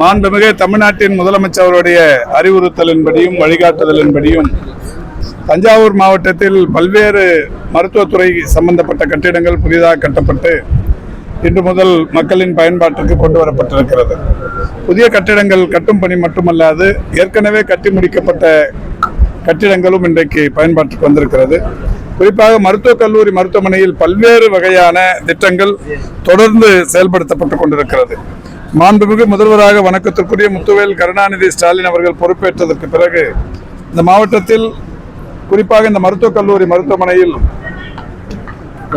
மாண்புமிகு தமிழ்நாட்டின் முதலமைச்சருடைய அறிவுறுத்தலின்படியும் வழிகாட்டுதலின்படியும் தஞ்சாவூர் மாவட்டத்தில் பல்வேறு மருத்துவத்துறை சம்பந்தப்பட்ட கட்டிடங்கள் புதிதாக கட்டப்பட்டு இன்று முதல் மக்களின் பயன்பாட்டிற்கு கொண்டு வரப்பட்டிருக்கிறது. புதிய கட்டிடங்கள் கட்டும் பணி மட்டுமல்லாது ஏற்கனவே கட்டி முடிக்கப்பட்ட கட்டிடங்களும் இன்றைக்கு பயன்பாட்டுக்கு வந்திருக்கிறது. குறிப்பாக மருத்துவக் கல்லூரி மருத்துவமனையில் பல்வேறு வகையான திட்டங்கள் தொடர்ந்து செயல்படுத்தப்பட்டு கொண்டிருக்கிறது. மாண்புமிகு முதல்வராக வணக்கத்திற்குரிய முத்துவேல் கருணாநிதி ஸ்டாலின் அவர்கள் பொறுப்பேற்றதற்கு பிறகு இந்த மாவட்டத்தில் குறிப்பாக இந்த மருத்துவக் கல்லூரி மருத்துவமனையில்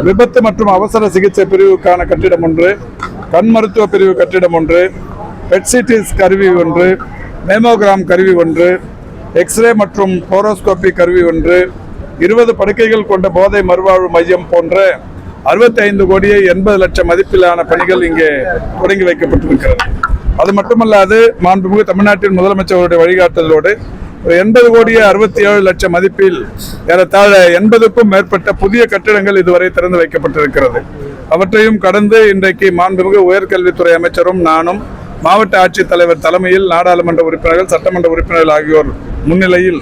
விபத்து மற்றும் அவசர சிகிச்சை பிரிவுக்கான கட்டிடம் ஒன்று கண் மருத்துவ பிரிவு கட்டிடம் ஒன்று பெட்சிட்டிஸ் கருவி ஒன்று மேமோகிராம் கருவி ஒன்று எக்ஸ்ரே மற்றும் போரோஸ்கோபி கருவி ஒன்று இருபது படுக்கைகள் கொண்ட போதை மறுவாழ்வு மையம் போன்ற அறுபத்தி ஐந்து கோடியே எண்பது லட்சம் மதிப்பிலான பணிகள் இங்கே தொடங்கி வைக்கப்பட்டிருக்கிறது. அது மட்டுமல்லாது மாண்புமிகு தமிழ்நாட்டின் முதலமைச்சருடைய வழிகாட்டுதலோடு ஒரு எண்பது கோடியே அறுபத்தி ஏழு லட்சம் மதிப்பில் ஏறத்தாழ எண்பதுக்கும் மேற்பட்ட புதிய கட்டிடங்கள் இதுவரை திறந்து வைக்கப்பட்டிருக்கிறது. அவற்றையும் கடந்து இன்றைக்கு மாண்புமிகு உயர்கல்வித்துறை அமைச்சரும் நானும் மாவட்ட ஆட்சித்தலைவர் தலைமையில் நாடாளுமன்ற உறுப்பினர்கள் சட்டமன்ற உறுப்பினர்கள் ஆகியோர் முன்னிலையில்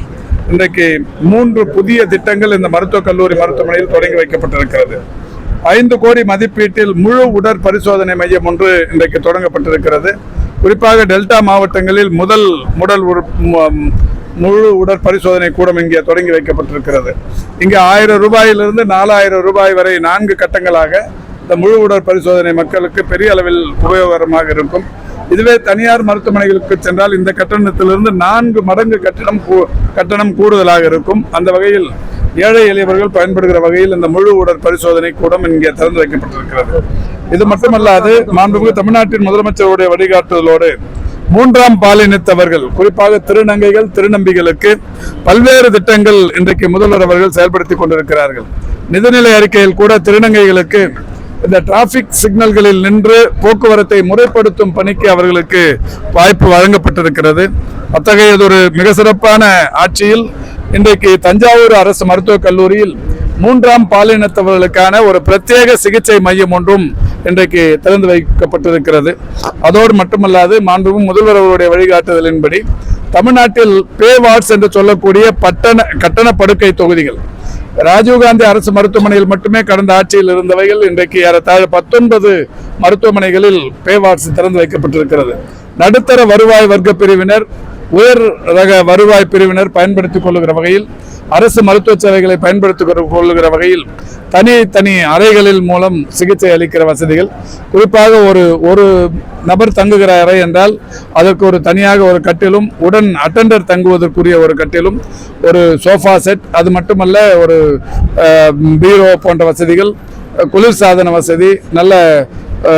இன்றைக்கு மூன்று புதிய திட்டங்கள் இந்த மருத்துவக் கல்லூரி மருத்துவமனையில் தொடங்கி வைக்கப்பட்டிருக்கிறது. ஐந்து கோடி மதிப்பீட்டில் முழு உடற் பரிசோதனை மையம் ஒன்று இன்றைக்கு தொடங்கப்பட்டிருக்கிறது. குறிப்பாக டெல்டா மாவட்டங்களில் முதல் முடல் முழு உடற் பரிசோதனை கூடம் இங்கே தொடங்கி வைக்கப்பட்டிருக்கிறது. இங்கே ஆயிரம் ரூபாயிலிருந்து நாலாயிரம் ரூபாய் வரை நான்கு கட்டங்களாக இந்த முழு உடற் பரிசோதனை மக்களுக்கு பெரிய அளவில் உபயோகரமாக இருக்கும். இதுவே தனியார் மருத்துவமனைகளுக்கு சென்றால் இந்த கட்டணத்திலிருந்து நான்கு மடங்கு கட்டணம் கூ- கட்டணம் கூடுதலாக இருக்கும். அந்த வகையில் ஏழை எளியவர்கள் பயன்படுகிற வகையில் இந்த முழு உடல் பரிசோதனை கூடம் இங்கே திறந்து வைக்கப்பட்டிருக்கிறது. இது மட்டுமல்லாது மாண்புமிகு தமிழ்நாட்டின் முதலமைச்சருடைய வழிகாட்டுதலோடு மூன்றாம் பாலினத்தவர்கள் குறிப்பாக திருநங்கைகள் திருநம்பிகளுக்கு பல்வேறு திட்டங்கள் இன்றைக்கு முதல்வர் அவர்கள் செயல்படுத்தி கொண்டிருக்கிறார்கள். நிதிநிலை அறிக்கையில் கூட திருநங்கைகளுக்கு இந்த டிராபிக் சிக்னல்களில் நின்று போக்குவரத்தை முறைப்படுத்தும் பணிக்கு அவர்களுக்கு வாய்ப்பு வழங்கப்பட்டிருக்கிறது. அத்தகையதொரு மிக சிறப்பான ஆட்சியில் இன்றைக்கு தஞ்சாவூர் அரசு மருத்துவக் கல்லூரியில் மூன்றாம் பாலினத்தவர்களுக்கான ஒரு பிரத்யேக சிகிச்சை மையம் ஒன்றும் இன்றைக்கு திறந்து வைக்கப்பட்டிருக்கிறது. அதோடு மட்டுமல்லாது மாண்பும் முதல்வர் அவருடைய வழிகாட்டுதலின்படி தமிழ்நாட்டில் பே வார்ட்ஸ் என்று சொல்லக்கூடிய பட்டண கட்டண படுக்கை தொகுதிகள். ராஜீவ்காந்தி அரசு மருத்துவமனையில் மட்டுமே கடந்த ஆட்சியில் இருந்தவைகள் இன்றைக்கு ஏறத்தாழ பத்தொன்பது மருத்துவமனைகளில் பே வார்ட்ஸ் திறந்து வைக்கப்பட்டிருக்கிறது. நடுத்தர வருவாய் வர்க்க பிரிவினர் உயர் ரக வருவாய் பிரிவினர் பயன்படுத்திக் கொள்ளுகிற வகையில் அரசு மருத்துவ சேவைகளை பயன்படுத்திக் கொள்ளுகிற வகையில் தனி தனி அறைகளில் மூலம் சிகிச்சை அளிக்கிற வசதிகள். குறிப்பாக ஒரு ஒரு நபர் தங்குகிற அறை என்றால் அதற்கு ஒரு தனியாக ஒரு கட்டிலும் உடன் அட்டெண்டர் தங்குவதற்குரிய ஒரு கட்டிலும் ஒரு சோஃபா செட் அது மட்டுமல்ல ஒரு பீரோ போன்ற வசதிகள் குளிர்சாதன வசதி நல்ல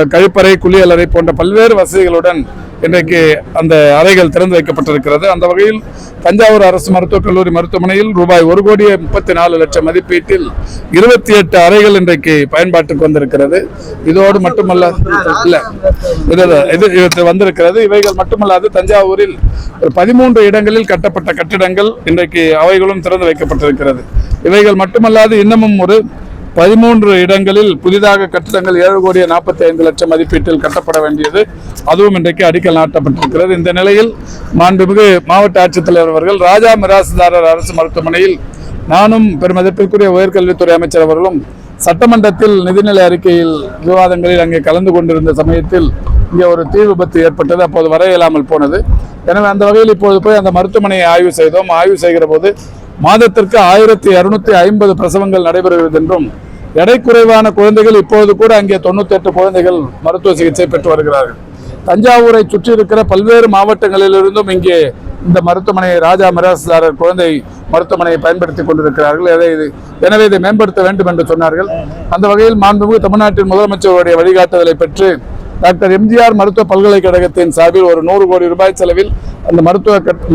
கழிப்பறை குளியலறை போன்ற பல்வேறு வசதிகளுடன் இன்றைக்கு அந்த அறைகள் திறந்து வைக்கப்பட்டிருக்கிறது. அந்த வகையில் தஞ்சாவூர் அரசு மருத்துவக் கல்லூரி மருத்துவமனையில் ரூபாய் ஒரு கோடியே முப்பத்தி நாலு லட்சம் மதிப்பீட்டில் இருபத்தி எட்டு அறைகள் இன்றைக்கு பயன்பாட்டுக்கு வந்திருக்கிறது. இதோடு மட்டுமல்ல இல்ல இது இது இது வந்திருக்கிறது. இவைகள் மட்டுமல்லாது தஞ்சாவூரில் ஒரு பதிமூன்று இடங்களில் கட்டப்பட்ட கட்டிடங்கள் இன்றைக்கு அவைகளும் திறந்து வைக்கப்பட்டிருக்கிறது. இவைகள் மட்டுமல்லாது இன்னமும் ஒரு பதிமூன்று இடங்களில் புதிதாக கட்டிடங்கள் ஏழு கோடியே நாற்பத்தி ஐந்து லட்சம் மதிப்பீட்டில் கட்டப்பட வேண்டியது. அதுவும் இன்றைக்கு அடிக்கல் நாட்டப்பட்டிருக்கிறது. இந்த நிலையில் மாண்புமிகு மாவட்ட ஆட்சித்தலைவர் அவர்கள் ராஜா மிராசுதாரர் அரசு மருத்துவமனையில் நானும் பெருமதிப்பிற்குரிய உயர்கல்வித்துறை அமைச்சர் அவர்களும் சட்டமன்றத்தில் நிதிநிலை அறிக்கையில் விவாதங்களில் அங்கே கலந்து கொண்டிருந்த சமயத்தில் இங்கே ஒரு தீ விபத்து ஏற்பட்டது. அப்போது வர இயலாமல் போனது. எனவே அந்த வகையில் இப்போது போய் அந்த மருத்துவமனையை ஆய்வு செய்தோம். ஆய்வு செய்கிற போது மாதத்திற்கு ஆயிரத்தி இருநூத்தி ஐம்பது பிரசவங்கள் நடைபெறுகிறது என்றும் எடை குறைவான குழந்தைகள் இப்போது கூட அங்கே தொண்ணூத்தி எட்டு குழந்தைகள் மருத்துவ சிகிச்சை பெற்று வருகிறார்கள். தஞ்சாவூரை சுற்றி இருக்கிற பல்வேறு மாவட்டங்களிலிருந்தும் இங்கே இந்த மருத்துவமனையை ராஜா மிராசுதாரர் குழந்தை மருத்துவமனையை பயன்படுத்தி கொண்டிருக்கிறார்கள். எனவே இது எனவே இதை மேம்படுத்த வேண்டும் என்று சொன்னார்கள். அந்த வகையில் மாண்புமிகு தமிழ்நாட்டின் முதலமைச்சருடைய வழிகாட்டுதலை பெற்று டாக்டர் எம்ஜிஆர் மருத்துவ பல்கலைக்கழகத்தின் சார்பில் ஒரு நூறு கோடி ரூபாய் செலவில் அந்த மருத்துவ கட்-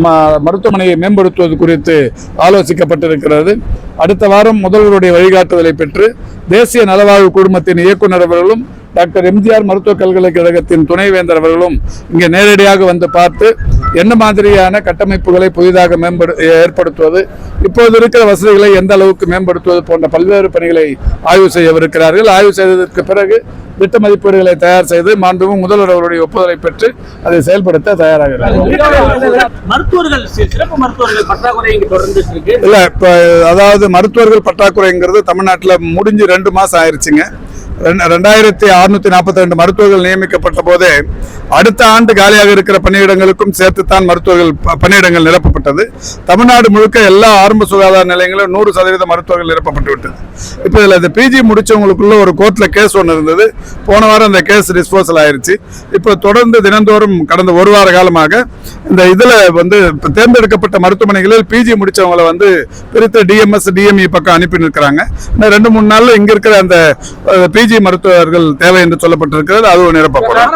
மருத்துவமனையை மேம்படுத்துவது குறித்து ஆலோசிக்கப்பட்டிருக்கிறது. அடுத்த வாரம் முதல்வருடைய வழிகாட்டுதலை பெற்று தேசிய நலவாழ்வு குழுமத்தின் இயக்குநர் அவர்களும் டாக்டர் எம்ஜிஆர் மருத்துவ பல்கலைக்கழகத்தின் துணைவேந்தர் அவர்களும் இங்கே நேரடியாக வந்து பார்த்து என்ன மாதிரியான கட்டமைப்புகளை புதிதாக மேம்படு ஏற்படுத்துவது? இப்போது இருக்கிற வசதிகளை எந்த அளவுக்கு மேம்படுத்துவது போன்ற பல்வேறு பணிகளை ஆய்வு செய்யவிருக்கிறார்கள் ஆய்வு செய்ததற்கு பிறகு திட்ட மதிப்பீடுகளை தயார் செய்து மாண்புமிகு முதல்வர் அவருடைய ஒப்புதலை பெற்று அதை செயல்படுத்த இருக்கு. இல்ல இப்ப அதாவது மருத்துவர்கள் பற்றாக்குறைங்கிறது தமிழ்நாட்டுல முடிஞ்சு ரெண்டு மாசம் ஆயிருச்சுங்க. ரெண்டு- ரெண்டாயிரத்தி அறுநூத்தி நாற்பத்தி ரெண்டு மருத்துவர்கள் நியமிக்கப்பட்ட போது அடுத்த ஆண்டு காலியாக இருக்கிற பணியிடங்களுக்கும் சேர்த்துத்தான் மருத்துவர்கள் பணியிடங்கள் நிரப்பப்பட்டது. தமிழ்நாடு முழுக்க எல்லா ஆரம்ப சுகாதார நிலையங்களும் நூறு சதவீத மருத்துவர்கள் நிரப்பப்பட்டு விட்டது. இப்போ இதில் இந்த பிஜி முடிச்சவங்களுக்குள்ள ஒரு கோர்ட்ல கேஸ் ஒன்று இருந்தது. போன வாரம் அந்த கேஸ் டிஸ்போசல் ஆயிருச்சு. இப்போ தொடர்ந்து தினந்தோறும் கடந்த ஒரு வார காலமாக இந்த இதில் வந்து தேர்ந்தெடுக்கப்பட்ட மருத்துவமனைகளில் பிஜி முடிச்சவங்களை வந்து பிரித்து டிஎம்எஸ் டிஎம்இ பக்கம் அனுப்பி நிற்கிறாங்க. இன்னும் ரெண்டு மூணு நாளில் இங்கே இருக்கிற அந்த பிஜி மருத்துவர்கள் தேவை என்று சொல்லப்பட்டிருக்கிறது. அதுவும் நிரப்பப்படும்.